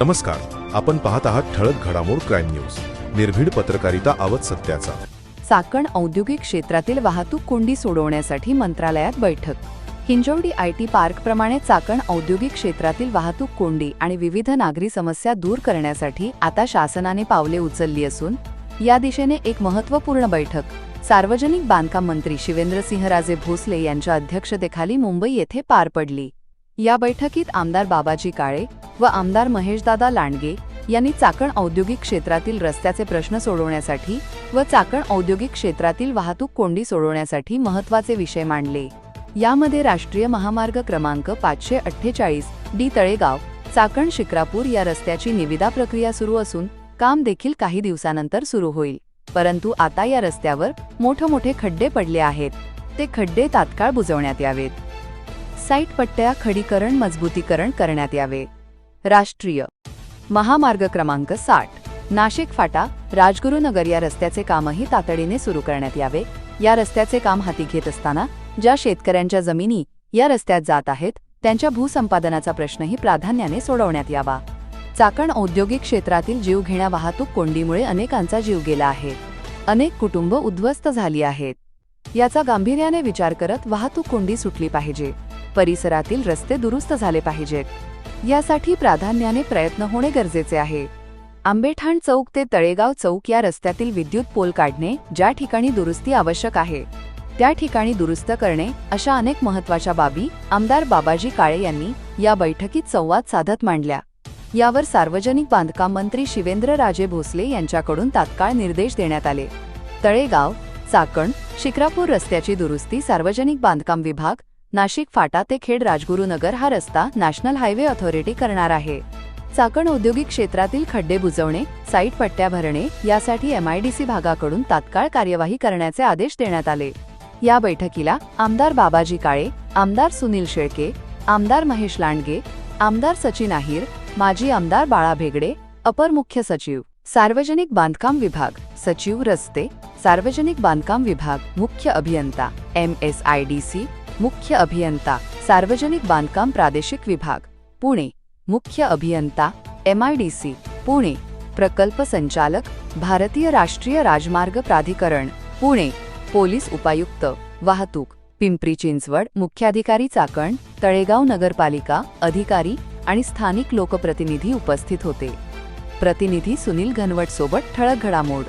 नमस्कार आपण पाहत आहात ठळक घडामोड क्राईम न्यूज. निर्भीड पत्रकारिता आवत सत्याचा. चाकण औद्योगिक क्षेत्रातील वाहतूक कोंडी सोडवण्यासाठी मंत्रालयात बैठक. हिंजवडी आय टी पार्कप्रमाणे चाकण औद्योगिक क्षेत्रातील वाहतूक कोंडी आणि विविध नागरी समस्या दूर करण्यासाठी आता शासनाने पावले उचलली असून या दिशेने एक महत्त्वपूर्ण बैठक. सार्वजनिक बांधकाम मंत्री शिवेंद्रसिंहराजे भोसले यांच्या अध्यक्षतेखाली मुंबई येथे पार पडली. या बैठकीत आमदार बाबाजी काळे व आमदार महेशदादा लांडगे यांनी चाकण औद्योगिक क्षेत्रातील रस्त्याचे प्रश्न सोडवण्यासाठी व चाकण औद्योगिक क्षेत्रातील वाहतूक कोंडी सोडवण्यासाठी महत्त्वाचे विषय मांडले. यामध्ये राष्ट्रीय महामार्ग क्रमांक पाचशे अठ्ठेचाळीस डी तळेगाव चाकण शिक्रापूर या रस्त्याची निविदा प्रक्रिया सुरू असून काम देखील काही दिवसानंतर सुरू होईल. परंतु आता या रस्त्यावर मोठमोठे खड्डे पडले आहेत. ते खड्डे तात्काळ बुजवण्यात यावेत. साईट पट्ट्या खडीकरण मजबूतीकरण करण्यात यावे. राष्ट्रीय महामार्ग क्रमांक साठ. नाशिक फाटा राजगुरुनगर या रस्त्याचे कामही तातडीने सुरू करण्यात यावे. या रस्त्याचे काम हाती घेत असताना ज्या शेतकऱ्यांच्या जमिनी या रस्त्यात जात आहेत त्यांच्या भूसंपादनाचा प्रश्नही प्राधान्याने सोडवण्यात यावा. चाकण औद्योगिक क्षेत्रातील जीवघेण्या वाहतूक कोंडीमुळे अनेकांचा जीव गेला आहे. अनेक कुटुंब उद्ध्वस्त झाली आहेत. याचा गांभीर्याने विचार करत वाहतूक कोंडी सुटली पाहिजे. परिसरातील रस्ते दुरुस्त झाले पाहिजेत. यासाठी प्राधान्याने प्रयत्न होणे गरजेचे आहे. आंबेठाण चौक ते तळेगाव चौक या रस्त्यातील विद्युत पोल काढणे ज्या ठिकाणी दुरुस्ती आवश्यक आहे त्या ठिकाणी दुरुस्त करणे अशा अनेक महत्त्वाच्या बाबी आमदार बाबाजी काळे यांनी या बैठकीत संवाद साधत मांडल्या. यावर सार्वजनिक बांधकाम मंत्री शिवेंद्रराजे भोसले यांच्याकडून तात्काळ निर्देश देण्यात आले. तळेगाव चाकण शिक्रापूर रस्त्याची दुरुस्ती सार्वजनिक बांधकाम विभाग नाशिक फाटा ते खेड राजगुरुनगर हा रस्ता नॅशनल हायवे ऑथॉरिटी करणार आहे. चाकण औद्योगिक क्षेत्रातील खड्डे बुजवणे साईट पट्ट्या भरणे यासाठी एमआयडीसी भागाकडून तात्काळ कार्यवाही करण्याचे आदेश देण्यात आले. या बैठकीला आमदार बाबाजी काळे आमदार सुनील शेळके आमदार महेश लांडगे आमदार सचिन आहिर माजी आमदार बाळा भेगडे अपर मुख्य सचिव सार्वजनिक बांधकाम विभाग सचिव रस्ते सार्वजनिक बांधकाम विभाग मुख्य अभियंता M S I D C मुख्य अभियंता सार्वजनिक बांधकाम प्रादेशिक विभाग पुणे. मुख्य अभियंता M I D C Pune. प्रकल्प संचालक भारतीय राष्ट्रीय राजमार्ग प्राधिकरण पुणे. पोलीस उपायुक्त वाहतूक. पिंपरी चिंचवड मुख्याधिकारी चाकण तळेगाव नगरपालिका अधिकारी आणि स्थानिक लोकप्रतिनिधी उपस्थित होते. प्रतिनिधी सुनील घनवट सोबत ठळक घडामोड.